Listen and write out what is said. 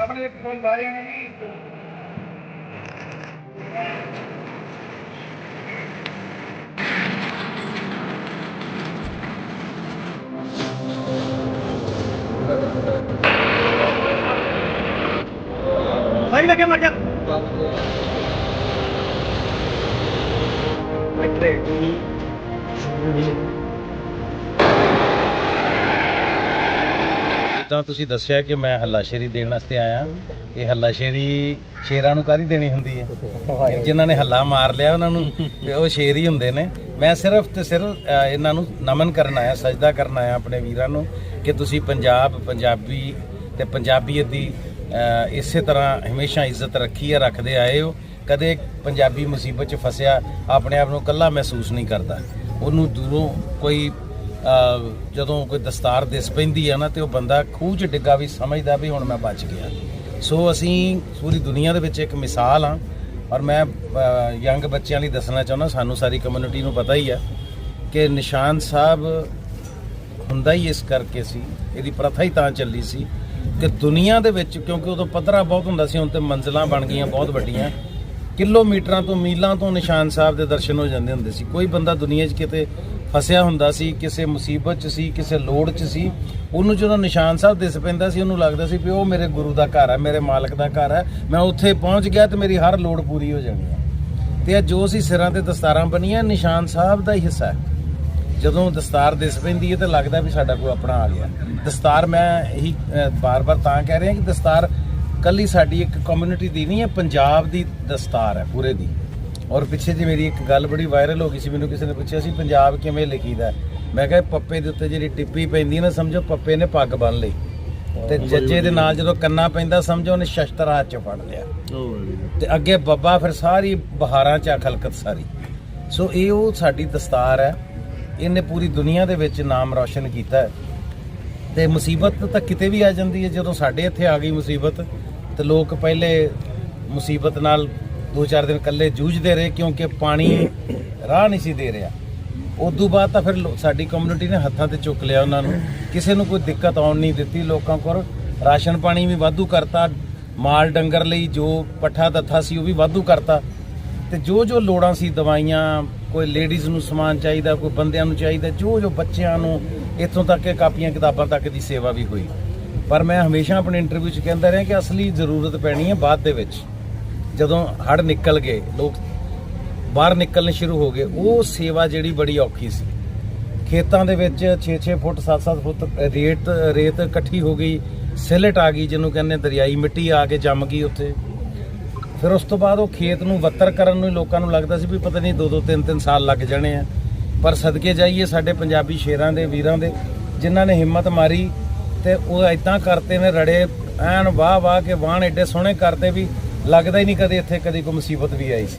ਆਪਣੇ ਫੁੱਲ ਲਾਏ ਨੇ ਭਾਈ ਲੱਗੇ ਮਰ ਜਾ ਜਿੱਦਾਂ ਤੁਸੀਂ ਦੱਸਿਆ ਕਿ ਮੈਂ ਹੱਲਾਸ਼ੇਰੀ ਦੇਣ ਵਾਸਤੇ ਆਇਆ। ਇਹ ਹੱਲਾਸ਼ੇਰੀ ਸ਼ੇਰਾਂ ਨੂੰ ਕਾਹਦੀ ਦੇਣੀ ਹੁੰਦੀ ਹੈ? ਜਿਨ੍ਹਾਂ ਨੇ ਹੱਲਾ ਮਾਰ ਲਿਆ ਉਹਨਾਂ ਨੂੰ ਤੇ ਉਹ ਸ਼ੇਰ ਹੀ ਹੁੰਦੇ ਨੇ। ਮੈਂ ਸਿਰਫ ਤੇ ਸਿਰਫ ਇਹਨਾਂ ਨੂੰ ਨਮਨ ਕਰਨ ਆਇਆ ਸਜਦਾ ਕਰਨ ਆਇਆ ਆਪਣੇ ਵੀਰਾਂ ਨੂੰ ਕਿ ਤੁਸੀਂ ਪੰਜਾਬ ਪੰਜਾਬੀ ਤੇ ਪੰਜਾਬੀਅਤ ਦੀ ਇਸੇ ਤਰ੍ਹਾਂ ਹਮੇਸ਼ਾ ਇੱਜ਼ਤ ਰੱਖੀ ਹੈ ਰੱਖਦੇ ਆਏ ਹੋ। ਕਦੇ ਪੰਜਾਬੀ ਮੁਸੀਬਤ 'ਚ ਫਸਿਆ ਆਪਣੇ ਆਪ ਨੂੰ ਇਕੱਲਾ ਮਹਿਸੂਸ ਨਹੀਂ ਕਰਦਾ। ਉਹਨੂੰ ਦੂਰੋਂ ਕੋਈ ਜਦੋਂ ਕੋਈ ਦਸਤਾਰ ਦਿਸ ਪੈਂਦੀ ਆ ਨਾ ਤੇ ਉਹ ਬੰਦਾ ਖੂਹ 'ਚ ਡਿੱਗਾ ਵੀ ਸਮਝਦਾ ਵੀ ਹੁਣ ਮੈਂ ਬਚ ਗਿਆ। ਸੋ ਅਸੀਂ ਪੂਰੀ ਦੁਨੀਆ ਦੇ ਵਿੱਚ ਇੱਕ ਮਿਸਾਲ ਆ ਔਰ ਮੈਂ ਯੰਗ ਬੱਚਿਆਂ ਲਈ ਦੱਸਣਾ ਚਾਹੁੰਦਾ, ਸਾਨੂੰ ਸਾਰੀ ਕਮਿਊਨਿਟੀ ਨੂੰ ਪਤਾ ਹੀ ਆ ਕਿ ਨਿਸ਼ਾਨ ਸਾਹਿਬ ਹੁੰਦਾ ਹੀ ਇਸ ਕਰਕੇ ਸੀ, ਇਹਦੀ ਪ੍ਰਥਾ ਹੀ ਤਾਂ ਚੱਲੀ ਸੀ ਕਿ ਦੁਨੀਆ ਦੇ ਵਿੱਚ, ਕਿਉਂਕਿ ਉਦੋਂ ਪੱਧਰਾ ਬਹੁਤ ਹੁੰਦਾ ਸੀ, ਹੁਣ ਤੇ ਮੰਜ਼ਲਾਂ ਬਣ ਗਈਆਂ ਬਹੁਤ ਵੱਡੀਆਂ, ਕਿਲੋਮੀਟਰਾਂ ਤੋਂ ਮੀਲਾਂ ਤੋਂ ਨਿਸ਼ਾਨ ਸਾਹਿਬ ਦੇ ਦਰਸ਼ਨ ਹੋ ਜਾਂਦੇ ਹੁੰਦੇ ਸੀ। ਕੋਈ ਬੰਦਾ ਦੁਨੀਆ 'ਚ ਕਿਤੇ ਫਸਿਆ ਹੁੰਦਾ ਸੀ, ਕਿਸੇ ਮੁਸੀਬਤ 'ਚ ਸੀ, ਕਿਸੇ ਲੋੜ 'ਚ ਸੀ, ਉਹਨੂੰ ਜਦੋਂ ਨਿਸ਼ਾਨ ਸਾਹਿਬ ਦਿਸ ਪੈਂਦਾ ਸੀ, ਉਹਨੂੰ ਲੱਗਦਾ ਸੀ ਵੀ ਉਹ ਮੇਰੇ ਗੁਰੂ ਦਾ ਘਰ ਹੈ, ਮੇਰੇ ਮਾਲਕ ਦਾ ਘਰ ਹੈ, ਮੈਂ ਉੱਥੇ ਪਹੁੰਚ ਗਿਆ ਤੇ ਮੇਰੀ ਹਰ ਲੋੜ ਪੂਰੀ ਹੋ ਜਾਣੀ ਹੈ। ਤੇ ਇਹ ਜੋ ਸੀ ਸਿਰਾਂ ਤੇ ਦਸਤਾਰਾਂ ਬਣੀਆਂ ਨਿਸ਼ਾਨ ਸਾਹਿਬ ਦਾ ਹੀ ਹਿੱਸਾ ਹੈ। ਜਦੋਂ ਦਸਤਾਰ ਦਿਸ ਪੈਂਦੀ ਹੈ ਤਾਂ ਲੱਗਦਾ ਵੀ ਸਾਡਾ ਕੋਈ ਆਪਣਾ ਆ ਗਿਆ। ਦਸਤਾਰ ਮੈਂ ਇਹੀ ਬਾਰ-ਬਾਰ ਤਾਂ ਕਹਿ ਰਿਹਾ ਕਿ ਦਸਤਾਰ ਕੱਲੀ ਸਾਡੀ ਇੱਕ ਕਮਿਊਨਿਟੀ ਦੀ ਨਹੀਂ ਹੈ, ਪੰਜਾਬ ਦੀ ਦਸਤਾਰ ਹੈ, ਪੂਰੇ ਦੀ। ਔਰ ਪਿੱਛੇ ਜੀ ਮੇਰੀ ਇੱਕ ਗੱਲ ਬੜੀ ਵਾਇਰਲ ਹੋ ਗਈ ਸੀ ਮੈਨੂੰ ਕਿਸੇ ਨੇ ਪੁੱਛਿਆ ਸੀ ਪੰਜਾਬ ਕਿਵੇਂ ਲਿਖੀਦਾ? ਮੈਂ ਕਿਹਾ ਪੱਪੇ ਦੇ ਉੱਤੇ ਜਿਹੜੀ ਟਿੱਪੀ ਪੈਂਦੀ ਨਾ ਸਮਝੋ ਪੱਪੇ ਨੇ ਪੱਗ ਬੰਨ ਲਈ। ਤੇ ਜੱਜੇ ਦੇ ਨਾਲ ਜਦੋਂ ਕੰਨਾ ਪੈਂਦਾ ਸਮਝੋ ਉਹਨੇ ਸ਼ਸਤਰ ਹੱਥ 'ਚ ਫੜ ਲਿਆ। ਤੇ ਅੱਗੇ ਬੱਬਾ ਫਿਰ ਸਾਰੀ ਬਹਾਰਾਂ 'ਚ ਆ ਖਲਕਤ ਸਾਰੀ। ਸੋ ਇਹ ਉਹ ਸਾਡੀ ਦਸਤਾਰ ਹੈ। ਇਹਨੇ ਪੂਰੀ ਦੁਨੀਆ ਦੇ ਵਿੱਚ ਨਾਮ ਰੌਸ਼ਨ ਕੀਤਾ ਤੇ ਮੁਸੀਬਤ ਤਾਂ ਕਿਤੇ ਵੀ ਆ ਜਾਂਦੀ ਹੈ। ਜਦੋਂ ਸਾਡੇ ਇੱਥੇ ਆ ਗਈ ਮੁਸੀਬਤ ਤੇ ਲੋਕ ਪਹਿਲੇ ਮੁਸੀਬਤ ਨਾਲ ਦੋ ਚਾਰ ਦਿਨ ਇਕੱਲੇ ਜੂਝਦੇ ਰਹੇ ਕਿਉਂਕਿ ਪਾਣੀ ਰਾਹ ਨਹੀਂ ਸੀ ਦੇ ਰਿਹਾ। ਉਦੋਂ ਬਾਅਦ ਤਾਂ ਫਿਰ ਸਾਡੀ ਕਮਿਊਨਿਟੀ ਨੇ ਹੱਥਾਂ ਤੇ ਚੁੱਕ ਲਿਆ ਉਹਨਾਂ ਨੂੰ। ਕਿਸੇ ਨੂੰ ਕੋਈ ਦਿੱਕਤ ਆਉਣ ਨਹੀਂ ਦਿੱਤੀ ਲੋਕਾਂ ਕੋਲ। ਰਾਸ਼ਨ ਪਾਣੀ ਵੀ ਵਾਧੂ ਕਰਤਾ। ਮਾਲ ਡੰਗਰ ਲਈ ਜੋ ਪੱਠਾ ਦੱਥਾ ਸੀ ਉਹ ਵੀ ਵਾਧੂ ਕਰਤਾ। ਤੇ ਜੋ ਜੋ ਲੋੜਾਂ ਸੀ ਦਵਾਈਆਂ, ਕੋਈ ਲੇਡੀਜ਼ ਨੂੰ ਸਮਾਨ ਚਾਹੀਦਾ, ਕੋਈ ਬੰਦਿਆਂ ਨੂੰ ਚਾਹੀਦਾ, ਜੋ ਜੋ ਬੱਚਿਆਂ ਨੂੰ ਇੱਥੋਂ ਤੱਕ ਕਿ ਕਾਪੀਆਂ ਕਿਤਾਬਾਂ ਤੱਕ ਦੀ ਸੇਵਾ ਵੀ ਹੋਈ। ਪਰ ਮੈਂ ਹਮੇਸ਼ਾ ਆਪਣੇ ਇੰਟਰਵਿਊ 'ਚ ਕਹਿੰਦਾ ਰਿਹਾ ਕਿ ਅਸਲੀ ਜ਼ਰੂਰਤ ਪੈਣੀ ਹੈ ਬਾਅਦ ਦੇ ਵਿੱਚ। ਜਦੋਂ ਹੜ ਨਿਕਲ ਗਏ, ਲੋਕ ਬਾਹਰ ਨਿਕਲਣੇ ਸ਼ੁਰੂ ਹੋ ਗਏ, ਉਹ ਸੇਵਾ ਜਿਹੜੀ ਬੜੀ ਔਖੀ ਸੀ। ਖੇਤਾਂ ਦੇ ਵਿੱਚ 6-6 ਫੁੱਟ 7-7 ਫੁੱਟ ਰੇਤ ਰੇਤ ਇਕੱਠੀ ਹੋ ਗਈ, ਸਿਲਟ ਆ ਗਈ ਜਿਹਨੂੰ ਕਹਿੰਦੇ ਦਰਿਆਈ ਮਿੱਟੀ ਆ ਕੇ ਜੰਮ ਗਈ ਉੱਥੇ। ਫਿਰ ਉਸ ਤੋਂ ਬਾਅਦ ਉਹ ਖੇਤ ਨੂੰ ਵੱਤਰ ਕਰਨ ਨੂੰ ਲੋਕਾਂ ਨੂੰ ਲੱਗਦਾ ਸੀ ਵੀ ਪਤਾ ਨਹੀਂ 2-2 3-3 ਸਾਲ ਲੱਗ ਜਾਣੇ ਆ। ਪਰ ਸਦਕੇ ਜਾਈਏ ਸਾਡੇ ਪੰਜਾਬੀ ਸ਼ੇਰਾਂ ਦੇ, ਵੀਰਾਂ ਦੇ, ਜਿਨ੍ਹਾਂ ਨੇ ਹਿੰਮਤ ਮਾਰੀ ਤੇ ਉਹ ਇਦਾਂ ਕਰਤੇ ਨੇ, ਰੜੇ ਐਨ ਵਾਹ ਵਾਹ ਕੇ ਵਾਹਣ ਐਡੇ ਸੋਹਣੇ ਕਰਦੇ ਵੀ ਲੱਗਦਾ ਹੀ ਨਹੀਂ ਕਦੇ ਇੱਥੇ ਕਦੀ ਕੋਈ ਮੁਸੀਬਤ ਵੀ ਆਈ। ਸੀ